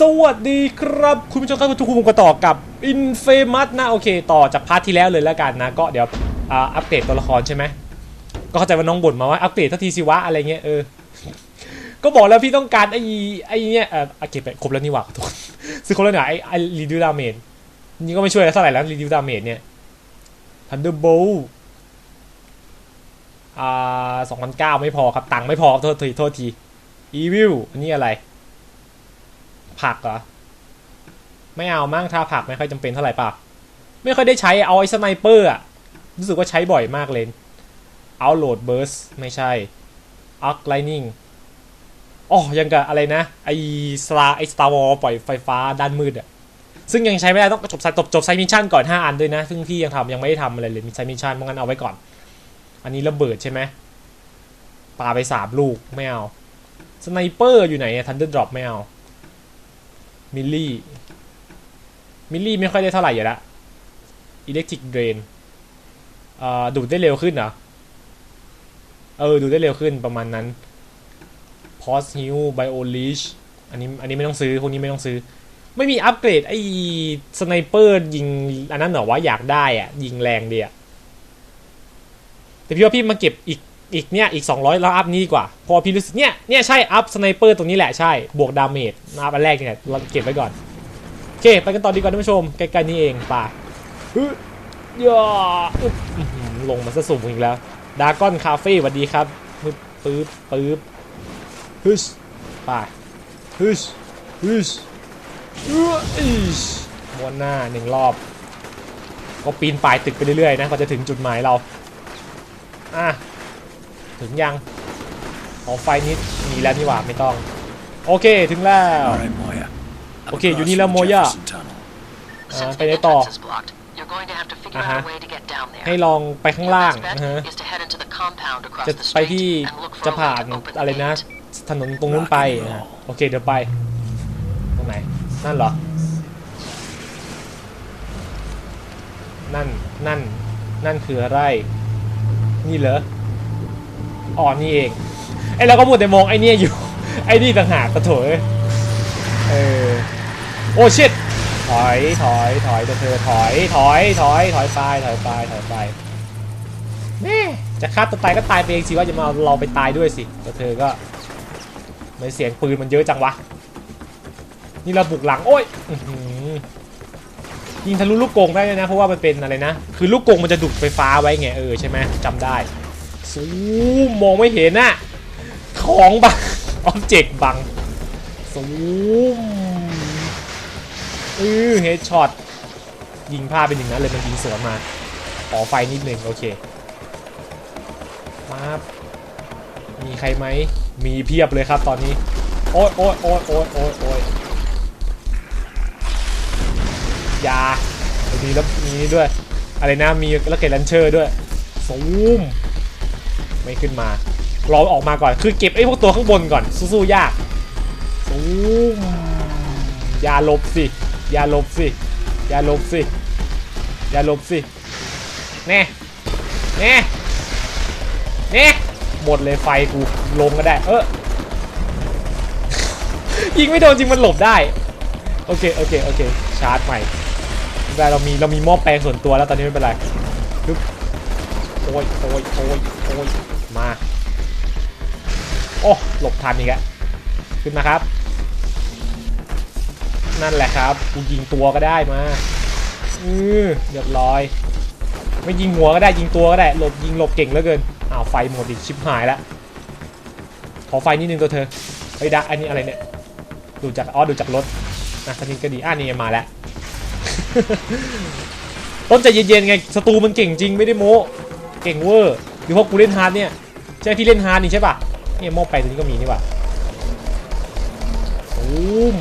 สวัสดีครับ คุณผู้ชมครับทุกคนก็ต่อกับ Infamous นะโอเค ต่อจากพาร์ทที่แล้วเลยแล้วกันนะ ก็เดี๋ยวอัปเดตตัวละครใช่ไหมก็เข้าใจว่าน้องบ่นมาว่าอัปเดตทัทีสิวะอะไรเงี้ยเออก็บอกแล้วพี่ต้องการไอ้ไอ้เนี่ยเออเอเก็บไปครบแล้วนี่หว่าขอโทษซื้อครบแล้วเนี่ยไอ้ไอ้รีดิวดาเมจนี่ก็ไม่ช่วยเท่าไหร่แล้วรีดิวดาเมจเนี่ย Thunderbolt อ่าสองพันเก้าไม่พอครับตังค์ไม่พอโทษทีโทษที Evil อันนี้อะไร ผักเหรอ ไม่เอามั่งถ้าผักไม่ค่อยจำเป็นเท่าไหร่ป่ะไม่ค่อยได้ใช้เอาไอ้สไนเปอร์อะรู้สึกว่าใช้บ่อยมากเลยเอาโหลดเบิร์สไม่ใช่อักไลนิ่งอ๋อยังกับอะไรนะ ไอสตาไอสตาร์วอลปล่อยไฟฟ้าด้านมืดอะซึ่งยังใช้ไม่ได้ต้องจบไซจบจบไซมิชชั่นก่อน 5 อันด้วยนะ ซึ่งพี่ยังทำยังไม่ได้ทำอะไรเลยมีไซมิชชั่นเพราะงั้นเอาไว้ก่อน อันนี้ระเบิดใช่ไหมปาไปสามลูกไม่เอาสไนเปอร์อยู่ไหนทันเดอร์ดรอปไม่เอา มิลลี่ มิลลี่ไม่ค่อยได้เท่าไหร่อยู่ละอิเล็กทริกเดรนดูดได้เร็วขึ้นเหรอ เออ ดูดได้เร็วขึ้นประมาณนั้นพอสฮิลไบโอลิชอันนี้อันนี้ไม่ต้องซื้อ พวกนี้ไม่ต้องซื้อ ไม่มีอัปเกรดไอ้สไนเปอร์ยิงอันนั้นเหรอว่าอยากได้อะยิงแรงดีอะแต่พี่ว่าพี่มาเก็บอีก อีกเนี่ยอีก 200 แล้วอัพนี้ดีกว่า พอพี่รู้สึกเนี่ยเนี่ยใช่อัพสไนเปอร์ตรงนี้แหละใช่บวกดาเมจอัพอันแรกเนี่ยเราเก็บไว้ก่อนโอเคไปกันต่อดีกว่าท่านผู้ชมใกล้ๆนี้เองป่าฮึย่าอึ๊บอื้อหือลงมาซะสูงอีกแล้วดากอนคาเฟ่สวัสดีครับปึ๊บปึ๊บปึ๊บฮึชป่าฮึชฮึชอื้ออิชมวนหน้าหนึ่งรอบ ก็ปีนป่ายตึกไปเรื่อยๆนะกว่าจะถึงจุดหมายเราอะ ถึงยังเอาไฟนิดมีแล้วนี่หว่าไม่ต้อง โอเคถึงแล้ว All right, Moya. Up Okay, across you need a from the Moya. Jefferson Tunnel. อ่า Since ไป the ไหนต่อ entrance is blocked, you're going to have to figure Uh-huh. out a way to get down there. ให้ลองไปข้าง Your ล่าง best bet นะฮะ is to head into the compound across จะ the ไป street ที่ and look for จะ a ผ่า way น to open อะไร the นะ gate. ถนนตรงนู้นไป Rock and roll อะโอเคเดี๋ยวไป ตรงไหน นั่นเหรอ นั่นนั่น นั่นคืออะไร นี่เหรอ อ๋อนี่เองไอ้เราก็มัวแต่มองไอ้เนี่ยอยู่ ไอ้นี่ต่างหากกระโถยเออโอ้ชิตถอยถอยถอยเธอถอยถอยถอยถอยไปถอยไปถอยไปแม่จะฆ่าตัวตายก็ตายไปเองสิว่าจะมาเราไปตายด้วยสิแต่เธอก็ไม่เสียงปืนมันเยอะจังวะนี่เราบุกหลังโอ้ยยิงทะลุลูกกงได้เลยนะเพราะว่ามันเป็นอะไรนะ คือลูกกงมันจะดูดไฟฟ้าไว้ไงเออใช่ไหมจำได้ ซูมมองไม่เห็นน่ะของบังออบเจกต์บังซูมเออเฮดช็อตยิงพลาดเป็นอย่างนั้นเลยมันยิงสวนมาขอไฟนิดหนึ่งโอเคมามีใครไหมมีเพียบเลยครับตอนนี้ โอ๊ยโอ๊ยโอ๊ยโอ๊ยโอ๊ยโอ๊ยยามีแล้วมีนี่ด้วย อะไรนะมีแล้วเกลันเชอร์ด้วย ซูม ไม่ขึ้นมารอออกมาก่อนคือเก็บไอ้พวกตัวข้างบนก่อนสู้ๆยากซูมอย่าหลบสิอย่าหลบสิอย่าหลบสิอย่าหลบสิแน่แน่แน่หมดเลยไฟกูลงก็ได้ เออยิงไม่โดนจริงมันหลบได้ โอเคโอเคโอเคชาร์จใหม่ไม่เป็นไรเรามีเรามีหม้อแปลงส่วนตัวแล้วตอนนี้ไม่เป็นไรฮึบโอ้ ยโอ้ยโอ้ยโอ้ยมา โอ้ หลบทันอีกแล้วขึ้นมาครับ นั่นแหละครับกูยิงตัวก็ได้มาอือเรียบร้อย ไม่ยิงหัวก็ได้ยิงตัวก็ได้ หลบยิงหลบเก่งเหลือเกินอ้าวไฟหมดอีกชิบหายแล้วขอไฟนิดนึงตัวเธอเฮ้ยดะอันนี้อะไรเนี่ยดูจากอ๋อดูจากรถนะทันทีก็ดีอ่านี่มาแล้วต้นใจเย็นๆไงศัตรูมันเก่งจริงไม่ได้โม้ เก่งเวอร์หรือว่ากูเล่นฮาร์ดเนี่ยใช่พี่เล่นฮาร์ดนี่ใช่ป่ะเนี่ยหม้อไปตัวนี้ก็มีนี่ป่ะตูม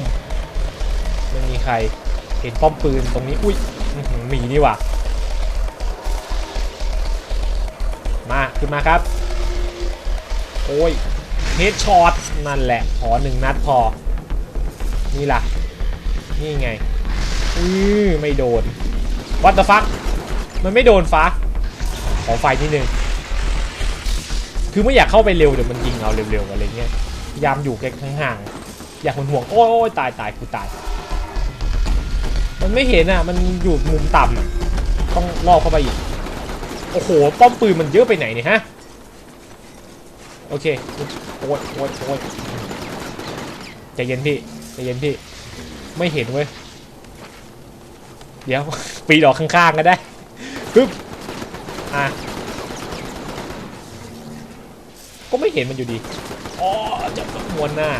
ไม่มีใครเห็นป้อมปืนตรงนี้ อุ้ยมีนี่ว่ะ มา ขึ้นมาครับ โอ้ยเฮดช็อตนั่นแหละ ขอหนึ่งนัดพอ นี่ล่ะ นี่ไง อือไม่โดนวัต t ฟัก มันไม่โดนฟ้า ขอไฟนิดนึง คือไม่อยากเข้าไปเร็วเดี๋ยวมันยิงเอาเร็วๆอะไรเงี้ยพยายามอยู่แค่ห่างๆอยากห่วงห่วงๆโอ้ยโอ้ยตายตายกูตาย มันไม่เห็นอะ มันอยู่มุมต่ำอะต้องล่อเข้าไปอีก โอ้โห ป้อมปืนมันเยอะไปไหนเนี่ยฮะ โอเค โอ้ยโอ้ยโอ้ยใจเย็นพี่ใจเย็นพี่ ไม่เห็นเว้ย เดี๋ยว ปีนออกข้างๆก็ได้ปึ๊บ อะก็ไม่เห็นมันอยู่ดี อ๋อจะมวนหน้า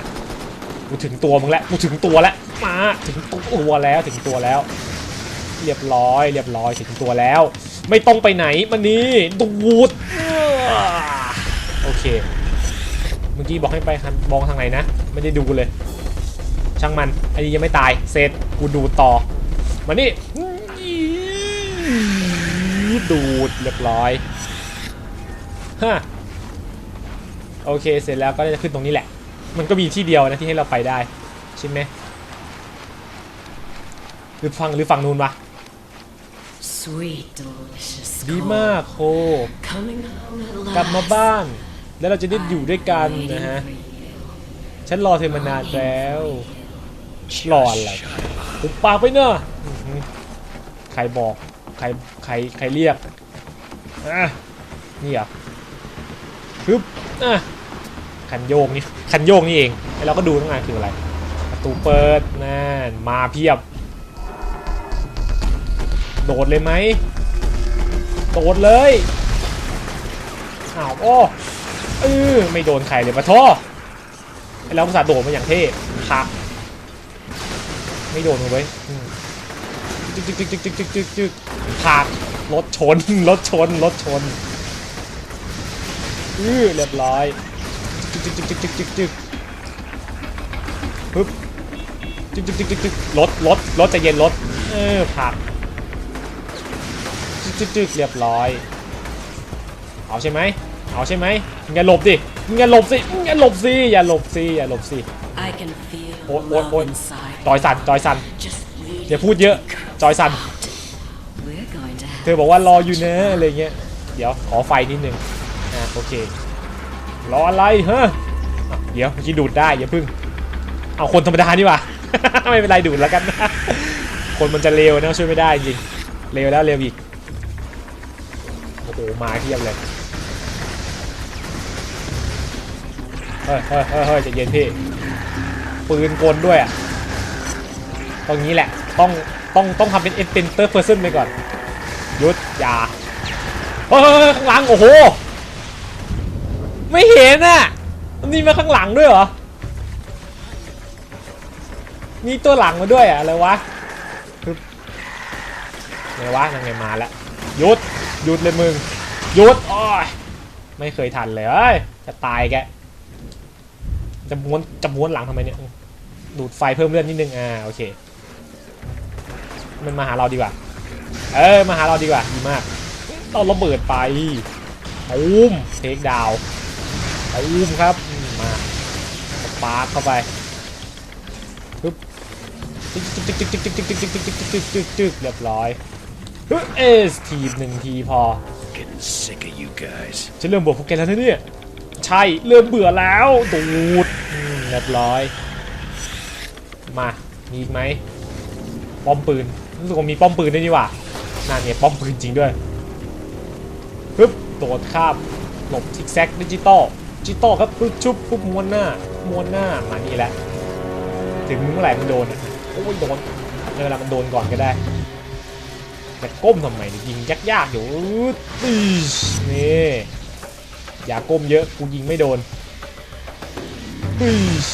กูถึงตัวมึงแล้วกูถึงตัวแล้ว มา ถึงตัวแล้ว ถึงตัวแล้ว เรียบร้อย เรียบร้อย ถึงตัวแล้ว ไม่ต้องไปไหนมันนี่ดูดโอเค เมื่อกี้บอกให้ไปมองทางไหนนะ ไม่ได้ดูเลย ช่างมัน อันนี้ยังไม่ตาย เสร็จ กูดูต่อ มานี่ ดูดเรียบร้อยฮะโอเคเสร็จแล้วก็จะขึ้นตรงนี้แหละ มันก็มีที่เดียวนะที่ให้เราไปได้ใช่ไหมหรือฟังหรือฝั่งนู้นวะ Sweet, delicious ดี cold. มากโค Coming home at กลับมา last. บ้าน แล้วเราจะได้อยู่ด้วยกัน Waiting นะฮะ for you. ฉันรอเธอมานานแล้วรออะไรปุบปากไปเนอะอื้อหือใครบอกใค รใครใครเรียกอะนี่อะปึ๊บอะคันโยกนี่คันโยกนี่เองแล้วเราก็ดูตั้งนานคืออะไรประตูเปิดนั่นมาเพียบ โดดเลยไหมโดดเลยอ้าวโอ้เออไม่โดนใครเลยปะท่อไอ้เราภาษาโดดมาอย่างเท่พักไม่โดนเลยจึกจึกจึกจึกจึกจึกจึก จึกพักรถชน รถชน รถชนอือเรียบร้อยจึกจึกจึกจึกจึกจึกจึกปึ๊บจึกจึกจึกจึกจึกรถรถรถใจะเย็นรถเออพักจึกจึกจึกเรียบร้อย เอาใช่ไหมเอาใช่ไหมมึงอย่าหลบดิมึงอย่าหลบสิมึงอย่าหลบสิอย่าหลบสิอย่าหลบสิ I can feel Ôi, ôi, love ôi. inside. จอยสันจอยสัน Just leave อย่าพูดเยอะ จอยสัน We're going to เธอบอกว่ารออยู่นะอะไรเงี้ย เดี๋ยวขอไฟนิดนึงอะโอเค รออะไรฮะอะเดี๋ยวเมื่อกี้ดูดได้อย่าพึ่ง เอาคนธรรมดานี่ว่า ไม่เป็นไรดูดแล้วกัน คนมันจะเร็วนะช่วยไม่ได้จริง เร็วแล้วเร็วอีก โอ้โหมาเทียบเลยเฮ้ยเฮ้ยเฮ้ยเฮ้ยจะเย็นพี่ ปืนกลด้วยอะตรงนี้แหละ ต้อง ต้อง ต้องทำเป็นเอ็นเป็นเตอร์เพอร์เซนไปก่อน ยุดอย่าเฮ้ยข้างหลังโอ้โห ไม่เห็นอะมันมีมาข้างหลังด้วยเหรอ มีตัวหลังมาด้วยอะอะไรวะไหนวะยังไงมาแล้วหยุดหยุดเลยมึงหยุดโอ้ยไม่เคยทันเลยเอ้ยจะตายแกจะม้วนจะม้วนหลังทำไมเนี่ยดูดไฟเพิ่มเลือดนิดนึงอ่าโอเค มันมาหาเราดีกว่า เออมาหาเราดีกว่าดีมากเราระเบิดไปตูมเทคดาวตูมครับอืมมาสปาร์คเข้าไปปึ๊บจึ๊กจึ๊กจึ๊กจึ๊กจึ๊กจึ๊กจึ๊กจึ๊กจึ๊กจึ๊กจึ๊กจึ๊กเรียบร้อยปึ๊บเอสทีมหนึ่งทีพอ Getting sick of you guys. ฉันเริ่มเบื่อพวกแกแล้วนะเนี่ยใช่เริ่มเบื่อแล้วดูดอืมเรียบร้อย มามีอีกไหมป้อมปืนรู้สึกว่ามีป้อมปืนด้วยนี่หว่า นั่นเนี่ยป้อมปืนจริงด้วยปึ๊บโดดข้ามหลบทิกแซกดิจิตอลดิจิตอลครับปึ๊บชุบปุ๊บม้วนหน้าม้วนหน้ามานี่แหละถึงเมื่อไหร่มันโดนอะโอ้ยโดนเวลามันโดนก่อนก็ได้แต่ก้มทำไมดียิงยากๆอยู่นี่อย่าก้มเยอะกูยิงไม่โดนอีช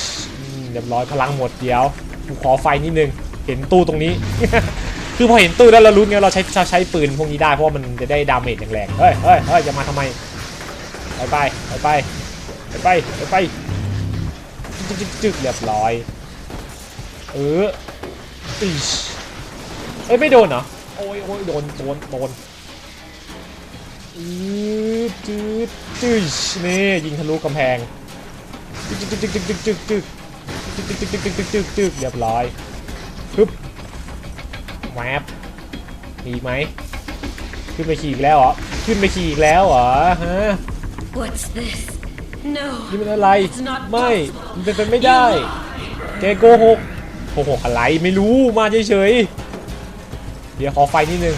เรียบร้อยพลังหมดเดี๋ยวกูขอไฟนิดนึงเห็นตู้ตรงนี้ คือพอเห็นตู้แล้วเรารู้ไงว่าเราใช้ใช้ปืนพวกนี้ได้เพราะว่ามันจะได้ดาเมจแรงๆเฮ้ยเฮ้ยเฮ้ยจะมาทำไมไปไปไปไปไปไปไปจึ๊กเรียบร้อย เอออีเอ้ยไม่โดนเหรอโอ้ยโอ้ยโดนโดนโดนอืดจืดจืดนี่ยิงทะลุกำแพงจึ๊กจึ๊กจึ๊กจึ๊กจึ๊กจึ๊กจึ๊กจึ๊กจึ๊กจึ๊กจึ๊กจึ๊กเรียบร้อย แวบมีอีกไหมขึ้นไปขี่อีกแล้วเหรอขึ้นไปขี่อีกแล้วเหรอฮะ What's this? No. นี่มันอะไร It's not ไม่ possible. มันเป็นไปไม่ได้ You lie. แกโกหกโกหกอะไรไม่รู้มาเฉยๆเดี๋ยวขอไฟนิดนึง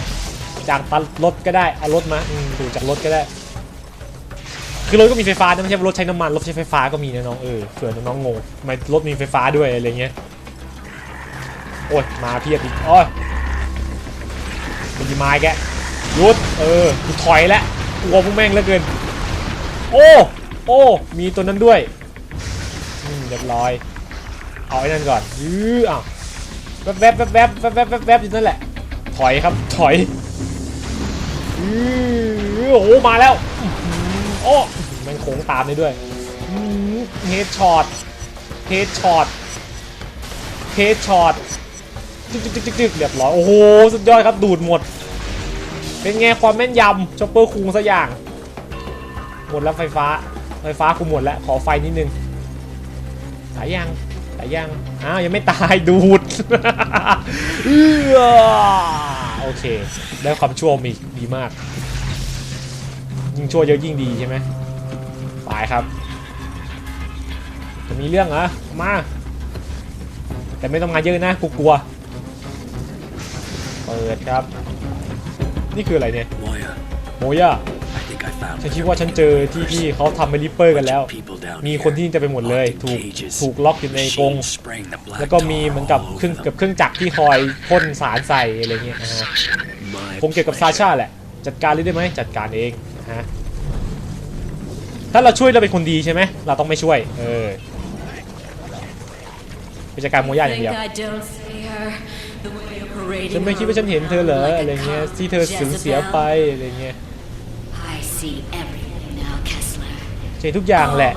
จากตัดรถก็ได้เอารถมาอืมดูจากรถก็ได้ คือรถก็มีไฟฟ้านะไม่ใช่ว่ารถใช้น้ำมันรถใช้ไฟฟ้าก็มีนะน้องเออเผื่อน้องๆงงทำไมรถมีไฟฟ้าด้วยอะไรเงี้ยโอ้ยมาเพียบอีกโอ้ย มันจะมาอีแกยุดเออกูถอยแล้วกลัวพวกแม่งเหลือเกิน โอ้โอ้มีตัวนั้นด้วยอืมเรียบร้อยเอาไอ้นั่นก่อนยื้ออ้าวแวบแวบแวบแวบแวบแวบแวบแวบอยู่นั่นแหละ ถอยครับถอยยื้อโอ้โหมาแล้วอ๋อหือโอ้มันโค้งตามได้ด้วยเฮดช็อตเฮดช็อตเฮดช็อต จึ๊กจึ๊กจึ๊กจึ๊กเรียบร้อย โอ้โห สุดยอดครับ ดูดหมด เป็นไงความแม่นยำช็อปเปอร์คุงซะอย่าง หมดแล้วไฟฟ้า ไฟฟ้ากูหมดแล้ว ขอไฟนิดนึงตายยังตายยัง อ้าว ยังไม่ตาย ดูดโอเค ได้ความชั่วมีดีมาก ยิ่งชั่วเยอะยิ่งดีใช่ไหมตายครับจะมีเรื่องเหรอมา แต่ไม่ต้องมาเยอะนะกูกลัว เปิดครับ นี่คืออะไรเนี่ย Moya, โมย่า I think I found ฉัน what คิด they're ว่าฉันเจอที่ที่เขาทำเป็นริปเปอร์กันแล้ว people down มี here. คนที่นี่จะไปหมดเลย ถูก Locked in cages. ถูกล็อกอยู่ในกรง Machines spraying the black แล้วก็มี tar เหมือนกับ all เครื่อง over กับเครื่องจักรที่คอยพ่นสารใส่อะไรเงี้ยนะฮะ them. My คงเกี่ยวกับซา pleasure. ชาแหละ จัดการเลยได้ไหมจัดการเองนะฮะถ้าเราช่วยเราเป็นคนดีใช่ไหมเราต้องไม่ช่วย เออไปจัดการโมย่าอย่าง Think เดียว I don't see her the way you're parading ฉันไม่คิดว่าฉันเห็นเธอเหรอ around like อะไร a เงี้ย cop ที่เธอสูญเสียไป Jezebel. อะไรเงี้ย I see everything now, Kessler. เจทุกอย่างแหละ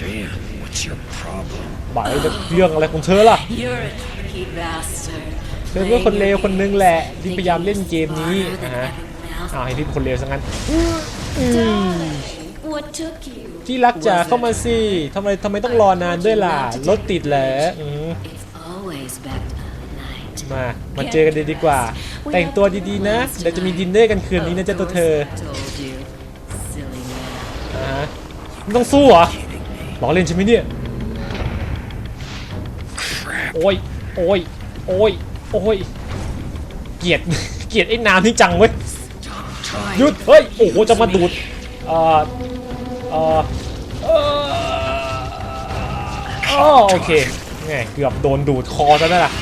Damn, what's your problem? บ่ายเรื่องอะไรของเธอล่ะ You're a tricky bastard. เธอก็คนเลวคนนึงแหละที่พยายามเล่นเกมนี้ Farther นะ than ฮะ everyone else. อ้าวให้ที่คนเลวซะงั้น Darling, what took you? ที่รักจ๋าเข้ามาสิทำไมทำไมต้องรอนานด้วยล่ะรถติดเหรออื ม It's always better at night. มา มาเจอกันเลยดีกว่า แต่งตัวดีๆนะเดี๋ยวจะมีดินเนอร์กันคืนนี้นะเจ้าตัวเธอ Told you, silly man. อ่าฮะมึงต้องสู้เหรอล้อเล่นใช่ไหมเนี่ยโอ้ยโอ้ยโอ้ยโอ้ยเกลียดเกลียดไอ้น้ำนี่จังเว้ยหยุดเฮ้ยโอ้โหจะมาดูดเอ่อเอ่อเอ่ออ๋อโอเคแหมเกือบโดนดูดคอซะแล้วล่ะ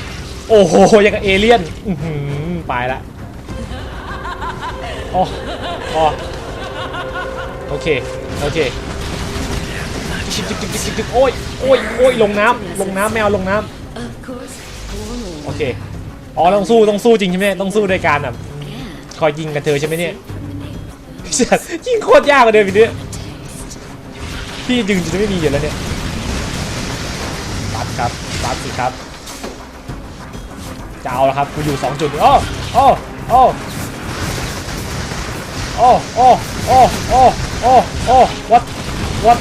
โอ้โหยังกับเอเลี่ยนอือหือไปละอ๋ออ๋อโอเค โอเคจิกจิกจิกจิกจิกจิกโอ้ยโอ้ยโอ้ยลงน้ำลงน้ำแมวลงน้ำโอเคอ๋อต้องสู้ต้องสู้จริงใช่ไหมต้องสู้ด้วยการแบบคอยยิงกับเธอใช่ไหมเนี่ยยิงโคตรยากกว่าเดิมอีกเนี่ยพี่ดึงจะไม่มีอยู่แล้วเนี่ยตัดครับตัดสิครับ จะเอาแล้วครับกูอยู่สองจุดโอ้โอ้โอ้โอ้โอ้โอ้โอ้โอ้โอ้วัดวัด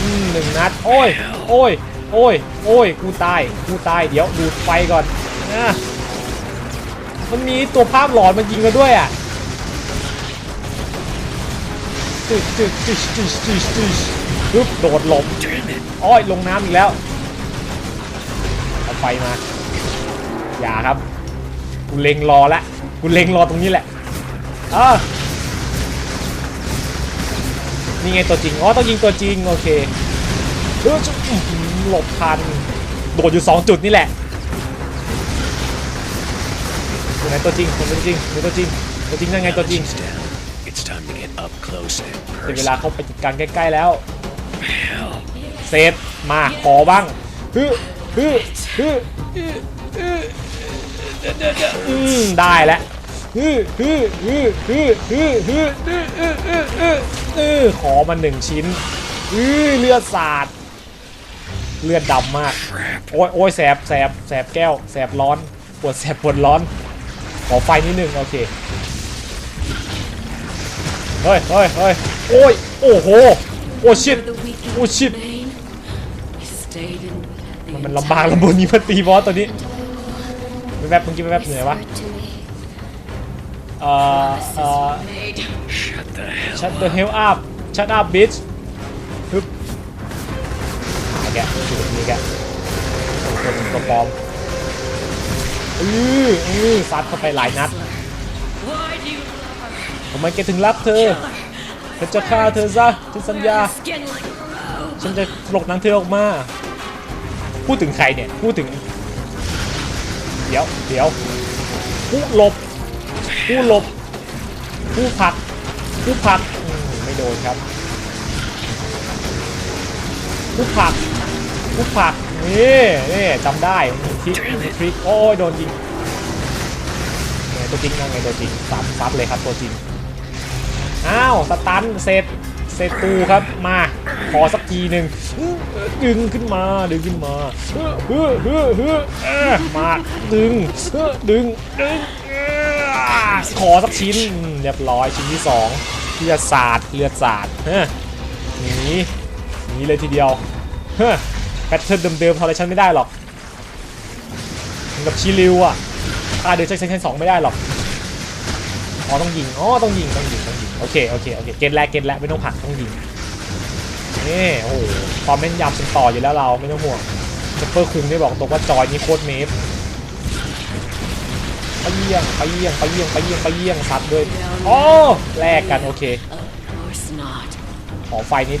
อืมหนึ่งนัด โอ้ย โอ้ย โอ้ย โอ้ย กูตาย กูตาย เดี๋ยวดูดไฟก่อนนะมันมีตัวภาพหลอนมันยิงเราด้วยอะตึ๊ดตึ๊ดตึ๊ดตึ๊ดตึ๊ดตึ๊ดปึ๊บโดดหลบ โอ้อยลงน้ำอีกแล้ว เอาไฟมา อย่าครับกูเล็งรอละกูเล็งรอตรงนี้แหละเออนี่ไงตัวจริงอ๋อต้องยิงตัวจริงโอเคเออหลบทันโดดอยู่2จุดนี่แหละตัวไหนตัวจริงตัวจริงตัวจริงตัวจริงนั่นไงตัวจริง She's down. It's time to get up close and ถึงเวลาเข้าไปจัดการใกล้ๆแล้วเซตมาขอบ้างฮึฮึฮึฮึฮึอืม ได้แล้วขอมาหนึ่งชิ้นเลือดสาดเลือดดำมาก โอ้ยโอ้ยแสบแสบแสบแก้ว แสบร้อน ปวดแสบปวดร้อน ขอไฟนิดนึง โอเค เฮ้ยเฮ้ยเฮ้ยโอ้ย โอ้โห โอ้ชิดโอ้ชิดมันลำบากลำบนนี้มันตีบอสตัวนี้ แวบๆเมื่อกี้แวบๆเหนื่อยวะเอ่อเอ่อ Shut the hell up shut up bitch ฮึบไอ้แกจุดนี้แกตัวจริงตัวปลอมอืออือซัดเข้าไปหลายนัดทำไมแกถึงรักเธอฉันจะฆ่าเธอซะฉันสัญญา ฉันจะปลกนังเธอออกมา พูดถึงใครเนี่ย พูดถึง ดี๋ยวเดี๋ยวผู้หลบผู้หลบผู้ผักผู้ผักไม่โดนครับผู้ผักผู้ผักนี่นี่จำได้มีทริคมีทริคโอ้ยโดนยิงไงตัวจริงนั่งไงตัวจริงซัดซัดเลยครับตัวจริงอ้าวสตันเสร็จ เสร็จตูครับมาขอสักทีหนึ่งดึงขึ้นมาดึงขึ้นมาเฮ้อเฮ้อเฮ้อเฮ้อมาดึงเฮ้อดึงดึงขอสักชิ้นเรียบร้อยชิ้นที่สองเลือดสาดเลือดสาดเฮ้อหนีหนีเลยทีเดียวเฮ้อแพทเทิร์นเดิมๆทำอะไรฉันไม่ได้หรอกเหมือนกับชิลิวอะฆ่าเดินใช้ชั้นสองไม่ได้หรอกอ๋อต้องยิงอ๋อต้องยิงต้องยิง โอเคโอเคโอเคเกตแรกเกตแรกไม่ต้องผักต้องยิงนี่โอ้โหความแม่นยำเป็นต่ออยู่แล้วเราไม่ต้องห่วงซุปเปอร์คุงได้บอกตรงว่าจอยนี่โคตรเมฟไปเยี่ยงไปเยี่ยงไปเยี่ยงไปเยี่ยงไปเยี่ยงซัดด้วยโอ๋อแลกกันโอเคขอไฟนิด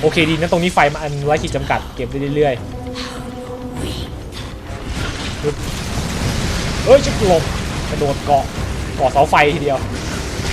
โอเคดีนะตรงนี้ไฟมันไว้ขีดจำกัดเก็บได้เรื่อยๆเอ้ยจะหลบกระโดดเกาะเกาะเสาไฟทีเดียว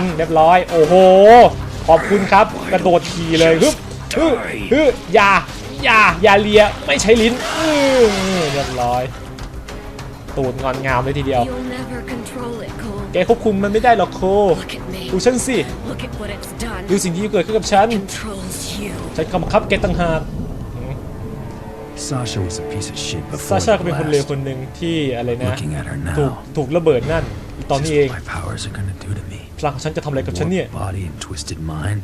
นเรียบร้อย โอ้โห ขอบคุณครับ กระโดดขี่เลยฮึบฮึบฮึบอย่าอย่าอย่าเลียไม่ใช้ลิ้นอื้อเรียบร้อย ตูดงอนงามเลยทีเดียว You'll never control it, Cole. แกควบคุมมันไม่ได้หรอกโค Look at me. ดูฉันสิ Look at what it's done. ดูสิ่งที่เกิดขึ้นกับฉัน Controls you. ฉันกำคับแกต่างหาก Sasha was a piece of shit ซา before ชา the ก็เป็นคนเลว blast. คนหนึ่งที่อะไรนะ Looking at her ถูก now, ถูกระเบิดนั่น ตอน this นี้ is เอง what my powers are gonna do to me. พลังของฉันจะทำอะไรกับฉันเนี่ย Warped body and twisted mind.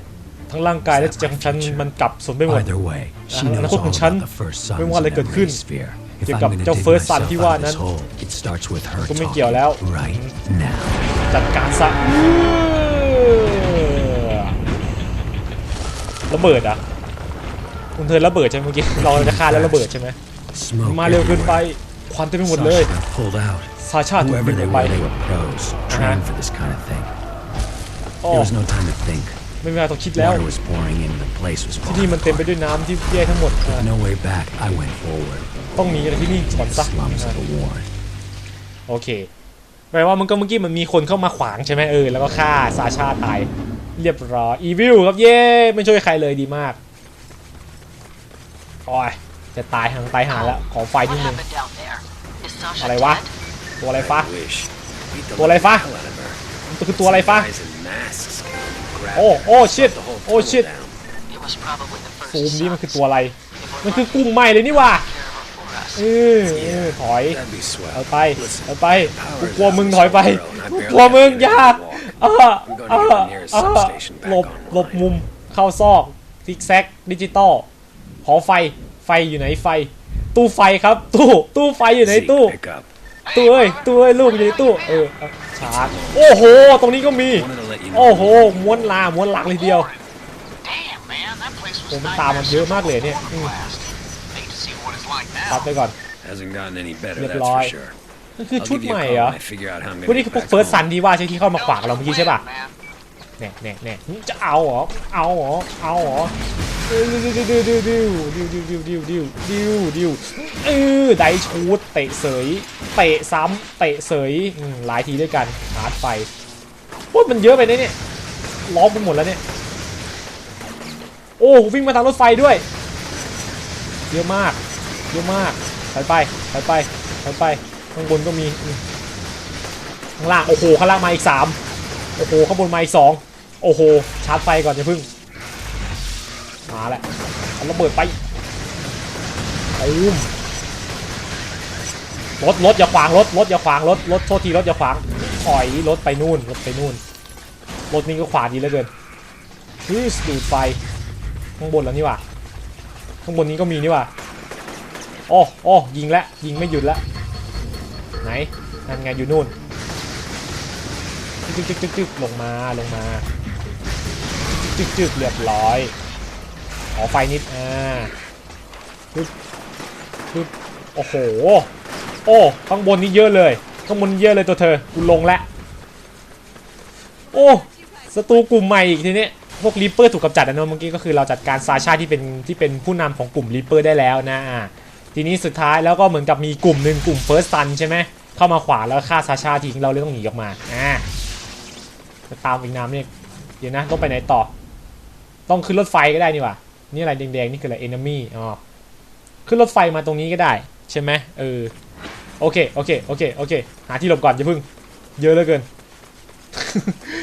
ทั้งร่างกายและจิตใจของฉันมันกลับสนไปหมด Either way, she อนา knows คต all ของฉัน about the first ไม่ sons ว่าอะไร of เกิดขึ้น Emery Sphere. If เกี่ยว I'm กับ gonna เจ้า dig First Son myself ที่ out ว่า of นั้น this hole, it starts with her ก็ไม่เกี่ยวแล้ว talking right now. จัดการซะระเบิดอะคุณเธอระเบิดใช่ไหมเมื่อกี้เราจะฆ่าแล้วระเบิดใช่ไหม Smoke มาเร็วเกินไป everywhere. ควันเต็มไปหมดเลย Sasha got pulled out. ซาชาถูก Whoever ดึงอ they อกไป were, they were pros, trained for this kind of thing. โอ้ There was no time to think. ไม่มีเวลาต้องคิดแล้ว Water was pouring in, the place was ที่นี่ falling มันเต็มไป apart. ด้วยน้ำที่แย่ทั้งหมดอะ No way back, I went forward. ต้องหนีจากที่นี่ก่อน The ซะ slums of the warren. โอเคแปลว่ามันก็เมื่อกี้มันมีคนเข้ามาขวางใช่ไหมเออแล้วก็ฆ่าซาชาตาย เรียบร้อยอีวิลครับเย้ไม่ช่วยใครเลยดีมากโอ้ยจะตายหางตายหาแล้วขอไฟ What นิดนึง happened down there? Is Sasha อะไรวะ dead? ตัวอะไรฟ้า Wish. Beat the ตัวอะไรฟ้า hell out of her. มันคือตัวอะไรฟ้า Guys in masks grabbed โอ้ her, โอ้ชิต the whole โอ้ชิต tunnel down. It was probably the first ซูมนี่มันคือ sons. ตัวอะไร They were มันคือ lucky กุ้งไหมเลยนี่หว่า to care of her for us. เออเออถอย That'd be swell. เอาไป Listen, เอาไป power กู is กลัว out มึง this ถอยไป whole world, and I กู barely กลัวมึง got อย่า any walk. เออ I'm เอ gonna อ get the nearest เออ substation หล back บ online. หลบมุมเข้าซอกซิกแซกดิจิตอลขอไฟไฟอยู่ไหนไฟ ตู้ไฟครับ ตู้ตู้ไฟอยู่ไหน Zeke, ตู้ pick up. ตู้เอ้ยตู้เอ้ยลูกอยู่ในตู้เออเอาชาร์จโอ้โห ตรงนี้ก็มี Wanted to let you know. โอ้โหม้วนลาม้วนหลักเลยเดียว Damn, man, that place was โอ้มันตามมันเยอะมากเลยเนี่ยอืม blast. Hate to see what it's like ตัด now. ไปก่อน Hasn't gotten any better, Риep that's laai. for sure. นั่นคือ I'll ชุด give you ให a ม่ call เหรอ when I figure out how I'm พวก gonna นี้ get คือพวก back เฟิร์ส home. ซันดีว่าใช่ที่เข้ามาขวาง Knows เรา the เมื่อกี้ใช่ป่ะ plan, man. แน่แน่แน่จะเอาเหรอเอาเหรอเอาเหรอ ดิวดิวดิวดิวดิวดิวดิวดิวดิวดิวดิวดิวเออไดชูดเตะเสยเตะซ้ำเตะเสยหลายทีด้วยกันชาร์จไฟโอ้มันเยอะไปนะเนี่ยล้อมไปหมดแล้วเนี่ยโอ้วิ่งมาทางรถไฟด้วยเยอะมากเยอะมากไปไปไปไปไปไปข้างบนก็มีข้างล่างโอ้โหข้างล่างมาอีกสามโอ้โหข้างบนมาอีกสองโอ้โหชาร์จไฟก่อนอย่าพึ่ง มาแหละเอาระเบิดไปตูมรถรถอย่าขวางรถรถอย่าขวางรถรถโทษทีรถอย่าขวางถอยรถไปนู่นรถไปนู่นรถนี้ก็ขวางดีเหลือเกินฮึสูดไฟข้างบนแล้วนี่ว่าข้างบนนี้ก็มีนี่ว่าโอ้โอ้ยิงแล้วยิงไม่หยุดแล้วไหนนั่นไงอยู่นู่นจึ๊กจึ๊กจึ๊กจึ๊กลงมาลงมาจึ๊กจึ๊กเรียบร้อย อไฟนิด อ่าปึ๊บปึ๊บโอ้โห โอ้ ข้างบนนี้เยอะเลย ข้างบนเยอะเลยตัวเธอ กูลงแล้วโอ้ศัตรูกลุ่มใหม่อีกทีนี้พวกรีเปอร์ถูกกำจัดนะเนอะเมื่อกี้ก็คือเราจัดการซาชาที่เป็นที่เป็นผู้นำของกลุ่มรีเปอร์ได้แล้วนะอ่าทีนี้สุดท้ายแล้วก็เหมือนกับมีกลุ่มหนึ่งกลุ่มเฟิร์สซันใช่ไหมเข้ามาขวาแล้วฆ่าซาชาทิ้งเราเลยต้องหนีออกมาอ่าจะตามอีกน้ำเนี่ยเดี๋ยวนะต้องไปไหนต่อ ต้องขึ้นรถไฟก็ได้นี่ว่า นี่อะไรแดงๆนี่คืออะไร enemy อ๋อขึ้นรถไฟมาตรงนี้ก็ได้ ใช่ไหมเออโอเคโอเคโอเคโอเค หาที่หลบก่อนอย่าพึ่ง เยอะเหลือเกิน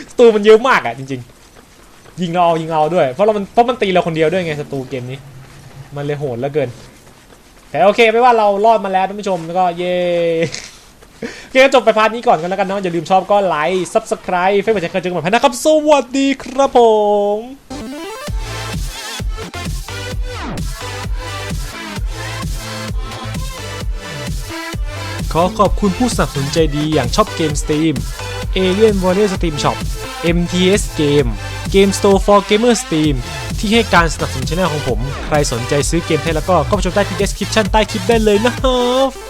ศัตรูมันเยอะมากอะจริง ๆ ยิงเราเอายิงเราด้วยเพราะเรามันเพราะมันตีเราคนเดียวด้วยไงศัตรูเกมนี้ มันเลยโหดเหลือเกิน แต่โอเคไม่ว่าเรารอดมาแล้วท่านผู้ชมแล้วก็เย้โอเคก็จบไปพาร์ทนี้ก่อนกันแล้วกันเนาะอย่าลืมชอบก็ไลค์ subscribe เฟซบุ๊กจะเคยเจอกันใหม่นะครับสวัสดีครับผม อขอบคุณผู้สนับสนุนใจดีอย่างช็อปเกมสตรีม Alien Warrior Steam Shop MTS Game Game Store for Gamer Steam ที่ให้การสนับสนุนช่องของผม ใครสนใจซื้อเกมไทยแล้วก็ก็ไปชมใต้ที่ description ใต้คลิปได้เลยนะครับ